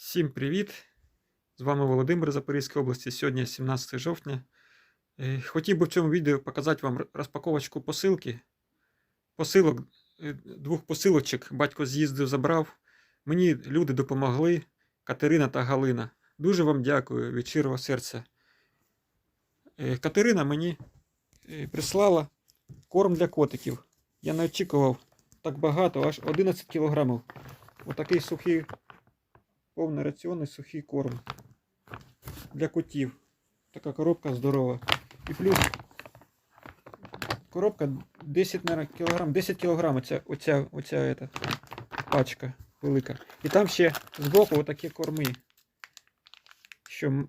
Всім привіт! З вами Володимир Запорізької області. Сьогодні 17 жовтня. Е, Хотів би в цьому відео показати вам розпаковочку посилки. Посилок, е, двох посилочок батько з'їздив, забрав. Мені люди допомогли, Катерина та Галина. Дуже вам дякую від щирого серця. Е, Катерина мені прислала корм для котиків. Я не очікував так багато, аж 11 кілограмів. Отакий сухий повнораціонний сухий корм для котів. Така коробка здорова. І плюс коробка 10 наверно, кілограм, 10 кілограм оця, оця, оця ета, пачка велика. І там ще збоку отакі корми. Що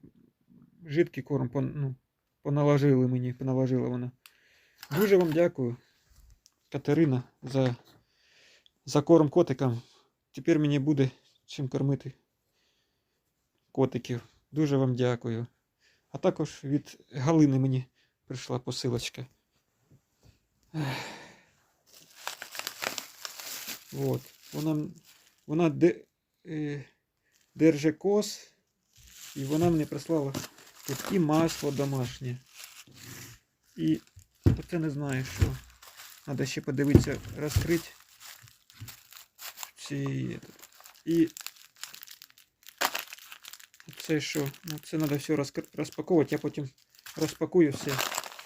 жидкий корм пон, ну, поналожили мені, поналожила вона. Дуже вам дякую, Катерина, за, за корм котикам. Тепер мені буде чим кормити котиків. Дуже вам дякую. А також від Галини мені прийшла посилочка. От. Вона, вона де, е, держи кос, і вона мені прислала тут і масло домашнє. І оце не знаю що. Треба ще подивитися, розкрити. Ці, і це що? Ну, це треба все розпаковувати, я потім розпакую все.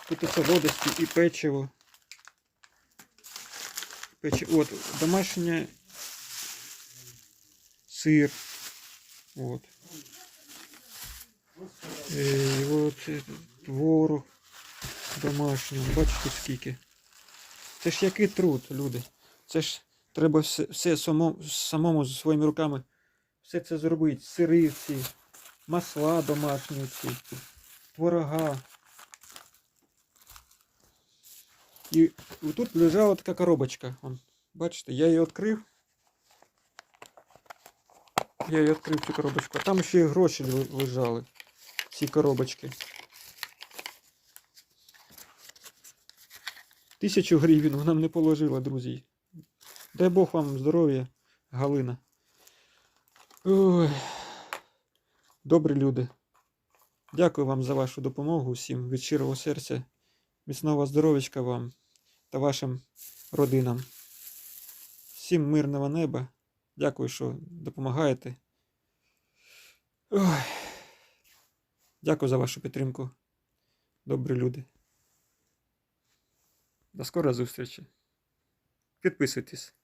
Тут оце водості і печиво. Печи... От, домашнє сир. От. І от е, творог домашній. Бачите скільки. Це ж який труд, люди. Це ж треба все, все само, самому своїми руками все це зробити. Сири всі, масла домашні ці, творога. І тут лежала така коробочка. Вон, бачите, я її відкрив. Я її відкрив цю коробочку. А там ще й гроші лежали. Ці коробочки. Тисячу гривень вона мені положила, друзі. Дай Бог вам здоров'я, Галина. Ой. Добрі люди. Дякую вам за вашу допомогу всім від щирого серця. Міцного здоров'ячка вам та вашим родинам. Всім мирного неба. Дякую, що допомагаєте. Ой. Дякую за вашу підтримку. Добрі люди. До скорої зустрічі. Підписуйтесь.